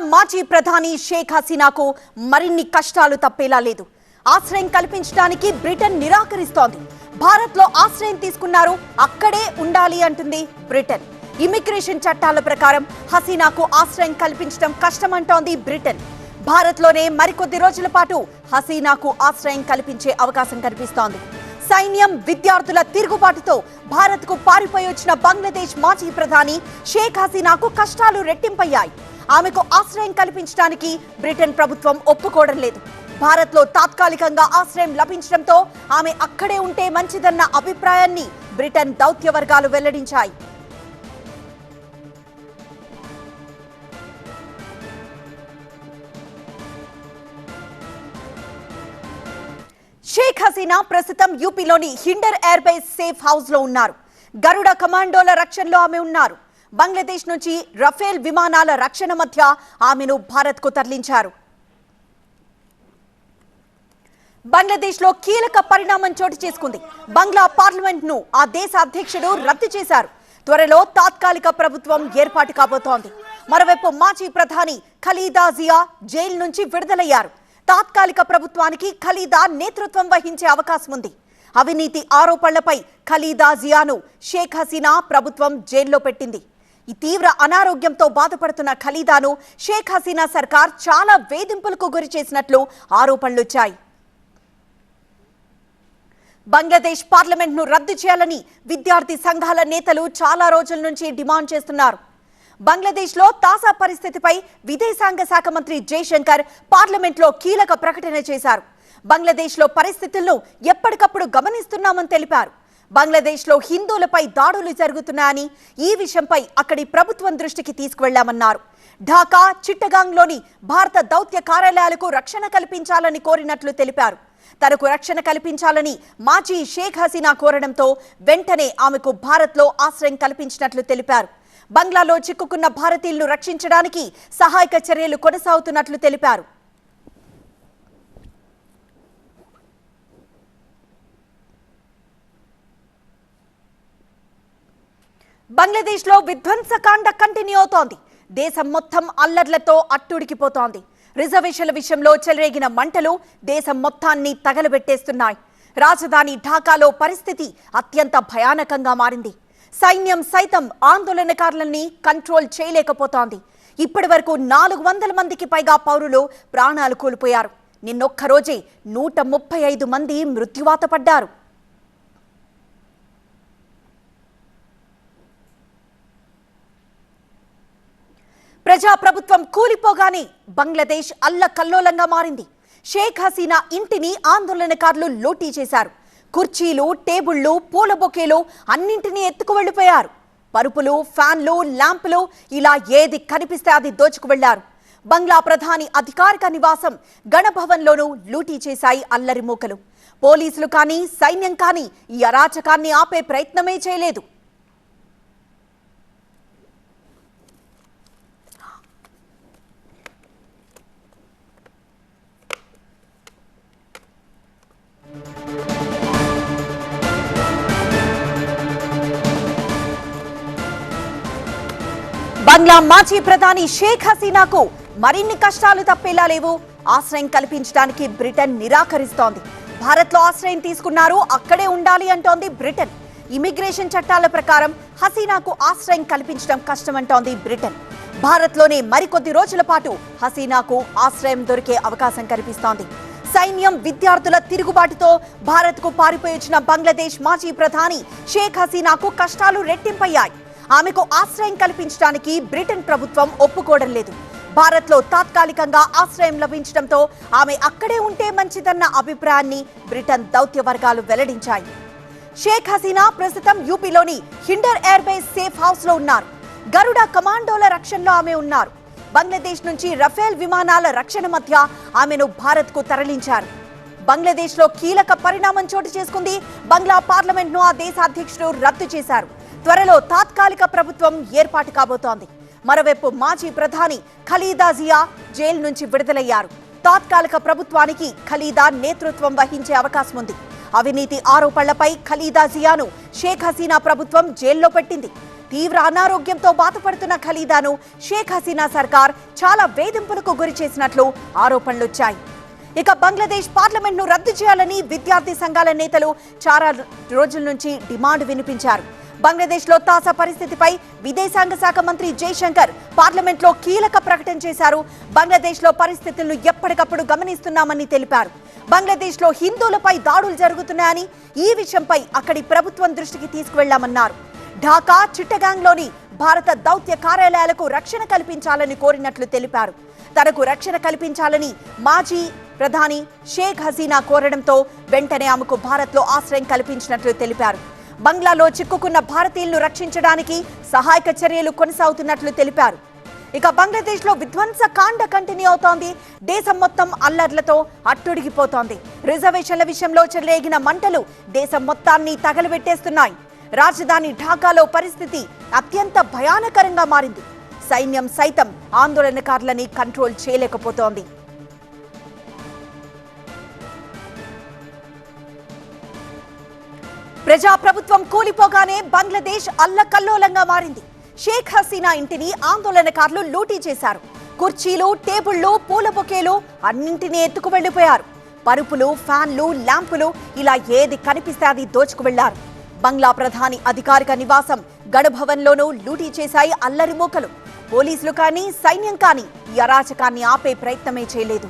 మాజీ ప్రధాని షేక్ హసీనాకు మరిన్ని కష్టాలు తప్పేలా లేదు. ఆశ్రయం కల్పించడానికి బ్రిటన్ నిరాకరిస్తోంది. భారత్లో ఆశ్రయం తీసుకున్నారు అక్కడే ఉండాలి అంటుంది బ్రిటన్. ఇమిగ్రేషన్ చట్టాల ప్రకారం హసీనాకు ఆశ్రయం కల్పించడం కష్టమంటోంది బ్రిటన్. భారత్లోనే మరికొద్ది రోజుల పాటు హసీనాకు ఆశ్రయం కల్పించే అవకాశం కనిపిస్తోంది. సైన్యం విద్యార్థుల తిరుగుబాటుతో భారత్కు పారిపోయి వచ్చిన బంగ్లాదేశ్ మాజీ ప్రధాని షేక్ హసీనాకు కష్టాలు రెట్టింపయ్యాయి. ఆమెకు ఆశ్రయం కల్పించడానికి బ్రిటన్ ప్రభుత్వం ఒప్పుకోవడం లేదు. భారత్లో తాత్కాలికంగా ఆశ్రయం లభించడంతో ఆమె అక్కడే ఉంటే మంచిదన్న అభిప్రాయాన్ని బ్రిటన్ దౌత్య వర్గాలు వెల్లడించాయి. షేక్ హసీనా ప్రస్తుతం యూపీలోని హిండర్ ఎయిర్బేస్ సేఫ్ హౌస్లో ఉన్నారు. గరుడ కమాండోల రక్షణలో ఆమె ఉన్నారు. బంగ్లాదేశ్ నుంచి రఫేల్ విమానాల రక్షణ మధ్య ఆమెను భారత్కు తరలించారు. బంగ్లాదేశ్లో కీలక పరిణామం చోటు చేసుకుంది. బంగ్లా పార్లమెంట్ను ఆ దేశ అధ్యక్షుడు రద్దు చేశారు. త్వరలో తాత్కాలిక ప్రభుత్వం ఏర్పాటు కాబోతోంది. మరోవైపు మాజీ ప్రధాని ఖలీదా జియా జైలు నుంచి విడుదలయ్యారు. తాత్కాలిక ప్రభుత్వానికి ఖలీదా నేతృత్వం వహించే అవకాశం ఉంది. అవినీతి ఆరోపణలపై ఖలీదా జియాను షేక్ హసీనా ప్రభుత్వం జైల్లో పెట్టింది. ఈ తీవ్ర అనారోగ్యంతో బాధపడుతున్న ఖలీదాను షేక్ హసీనా సర్కార్ చాలా వేధింపులకు గురి చేసినట్లు ఆరోపణలొచ్చాయి బంగ్లాదేశ్ పార్లమెంట్ను రద్దు చేయాలని విద్యార్థి సంఘాల నేతలు చాలా రోజుల నుంచి డిమాండ్ చేస్తున్నారు. బంగ్లాదేశ్లో తాజా పరిస్థితిపై విదేశాంగ శాఖ మంత్రి జైశంకర్ పార్లమెంట్లో కీలక ప్రకటన చేశారు. బంగ్లాదేశ్లో పరిస్థితులను ఎప్పటికప్పుడు గమనిస్తున్నామని తెలిపారు. బంగ్లాదేశ్లో హిందువులపై దాడులు జరుగుతున్నాయని ఈ విషయంపై అక్కడి ప్రభుత్వం దృష్టికి తీసుకువెళ్ళామన్నారు ఢాకా చిట్టగాంగ్లోని భారత దౌత్య కార్యాలయాలకు రక్షణ కల్పించాలని కోరినట్లు తెలిపారు. తనకు రక్షణ కల్పించాలని మాజీ షేక్ హసీనా కోరడంతో వెంటనే ఆమెకు భారత్లో ఆశ్రయం కల్పించినట్లు తెలిపారు. బంగ్లాలో చిక్కుకున్న భారతీయులను రక్షించడానికి సహాయక చర్యలు కొనసాగుతున్నట్లు తెలిపారు. బంగ్లాదేశ్లో విధ్వంసకాండ కంటిన్యూ అవుతోంది. దేశం మొత్తం అల్లర్లతో అట్టుడికిపోతోంది. రిజర్వేషన్ల విషయంలో చెలరేగిన మంటలు దేశం మొత్తాన్ని తగలబెట్టేస్తున్నాయి. రాజధాని ఢాకాలో పరిస్థితి అత్యంత భయానకంగా మారింది. సైన్యం సైతం ఆందోళనకారులని కంట్రోల్ చేయలేకపోతోంది. ఇప్పటి వరకు నాలుగు వందల మందికి పైగా పౌరులు ప్రాణాలు కోల్పోయారు. నిన్నొక్కరోజే నూట ముప్పై ఐదు మంది మృత్యువాత పడ్డారు. ప్రజాప్రభుత్వం కూలిపోగానే బంగ్లాదేశ్ అల్లకల్లోలంగా మారింది. షేక్ హసీనా ఇంటిని ఆందోళనకారులు లూటీ చేశారు. కుర్చీలు టేబుళ్ళు పూల బొకేలు అన్నింటినీ ఎత్తుకు వెళ్ళిపోయారు. పరుపులు ఫ్యాన్లు ల్యాంపులు ఇలా ఏది కనిపిస్తే అది దోచుకు వెళ్ళారు బంగ్లా ప్రధాని అధికారిక నివాసం గణభవన్లోనూ లూటీ చేశాయి అల్లరి మూకలు. పోలీసులు కానీ సైన్యం కానీ ఈ అరాచకాన్ని ఆపే ప్రయత్నమే చేయలేదు. బంగ్లా మాజీ ప్రధాని షేక్ హసీనాకు మరిన్ని కష్టాలు తప్పేలా లేవు. ఆశ్రయం కల్పించడానికి బ్రిటన్ నిరాకరిస్తోంది. భారత్లో ఆశ్రయం తీసుకున్నారు అక్కడే ఉండాలి అంటోంది బ్రిటన్. ఇమిగ్రేషన్ చట్టాల ప్రకారం హసీనాకు ఆశ్రయం కల్పించడం కష్టమంటోంది బ్రిటన్. భారత్లోనే మరికొద్ది రోజుల పాటు హసీనాకు ఆశ్రయం దొరికే అవకాశం కనిపిస్తోంది సైన్యం విద్యార్థుల తిరుగుబాటుతో భారత్కు పారిపోయిచ్చిన బంగ్లాదేశ్ మాజీ ప్రధాని షేక్ హసీనాకు కష్టాలు రెట్టింపయ్యాయి. ఆమెకు ఆశ్రయం కల్పించడానికి బ్రిటన్ ప్రభుత్వం ఒప్పుకోవడం లేదు. భారత్లో తాత్కాలికంగా ఆశ్రయం లభించడంతో ఆమె అక్కడే ఉంటే మంచిదన్న అభిప్రాయాన్ని బ్రిటన్ దౌత్య వర్గాలు వెల్లడించాయి. షేక్ హసీనా ప్రస్తుతం యూపీలోని హిండర్ ఎయిర్ బేస్ సేఫ్ హౌస్లో ఉన్నారు. గరుడ కమాండోల రక్షణలో ఆమె ఉన్నారు. బంగ్లాదేశ్ నుంచి రఫేల్ విమానాల రక్షణ మధ్య ఆమెను భారత్కు తరలించారు. బంగ్లాదేశ్లో కీలక పరిణామం చోటు చేసుకుంది బంగ్లా పార్లమెంట్ను ఆ దేశ అధ్యక్షుడు రద్దు చేశారు. త్వరలో తాత్కాలిక ప్రభుత్వం ఏర్పాటు కాబోతోంది. మరోవైపు మాజీ ప్రధాని ఖలీదా జియా జైలు నుంచి విడుదలయ్యారు. తాత్కాలిక ప్రభుత్వానికి ఖలీదా నేతృత్వం వహించే అవకాశం ఉంది. అవినీతి ఆరోపణలపై ఖలీదా జియాను షేక్ హసీనా ప్రభుత్వం జైల్లో పెట్టింది. తీవ్ర అనారోగ్యంతో బాధపడుతున్న ఖలీదాను షేక్ హసీనా సర్కార్ చాలా వేధింపులకు గురి చేసినట్లు ఆరోపణలొచ్చాయి ఇక బంగ్లాదేశ్ పార్లమెంట్ను రద్దు చేయాలని విద్యార్థి సంఘాల నేతలు చాలా రోజుల నుంచి డిమాండ్ వినిపించారు. బంగ్లాదేశ్లో తాజా పరిస్థితిపై విదేశాంగ శాఖ మంత్రి జైశంకర్ పార్లమెంట్లో కీలక ప్రకటన చేశారు. బంగ్లాదేశ్లో పరిస్థితులను ఎప్పటికప్పుడు గమనిస్తున్నామని తెలిపారు. బంగ్లాదేశ్లో హిందువులపై దాడులు జరుగుతున్నాయని ఈ విషయంపై అక్కడి ప్రభుత్వం దృష్టికి తీసుకువెళ్ళామన్నారు. ఢాకా చిట్టగాంగ్లోని భారత దౌత్య కార్యాలయాలకు రక్షణ కల్పించాలని కోరినట్లు తెలిపారు. తనకు రక్షణ కల్పించాలని మాజీ ప్రధాని షేక్ హసీనా కోరడంతో వెంటనే ఆమెకు భారత్లో ఆశ్రయం కల్పించినట్లు తెలిపారు. బంగ్లాలో చిక్కుకున్న భారతీయులను రక్షించడానికి సహాయక చర్యలు కొనసాగుతున్నట్లు తెలిపారు. ఇక బంగ్లాదేశ్లో విధ్వంస కాండ కంటిన్యూ అవుతోంది. దేశం మొత్తం అల్లర్లతో అట్టుడిగిపోతోంది. రిజర్వేషన్ల విషయంలో చెలరేగిన మంటలు దేశం మొత్తాన్ని తగలబెట్టేస్తున్నాయి. రాజధాని ఢాకాలో పరిస్థితి అత్యంత భయానకరంగా మారింది. సైన్యం సైతం ఆందోళనకారులని కంట్రోల్ చేయలేకపోతోంది. ప్రజాప్రభుత్వం కూలిపోగానే బంగ్లాదేశ్ అల్లకల్లోలంగా మారింది. షేక్ హసీనా ఇంటిని ఆందోళనకారులు లూటీ చేశారు. కుర్చీలు టేబుళ్ళు పూల బొకేలు అన్నింటినీ ఎత్తుకు వెళ్ళిపోయారు పరుపులు ఫ్యాన్లు ల్యాంపులు ఇలా ఏది కనిపిస్తే అది దోచుకు వెళ్ళారు బంగ్లా ప్రధాని అధికారిక నివాసం గడభవన్లోనూ లూటీ చేశాయి అల్లరి మూకలు. పోలీసులు కానీ సైన్యం కానీ ఈ అరాచకాన్ని ఆపే ప్రయత్నమే చేయలేదు.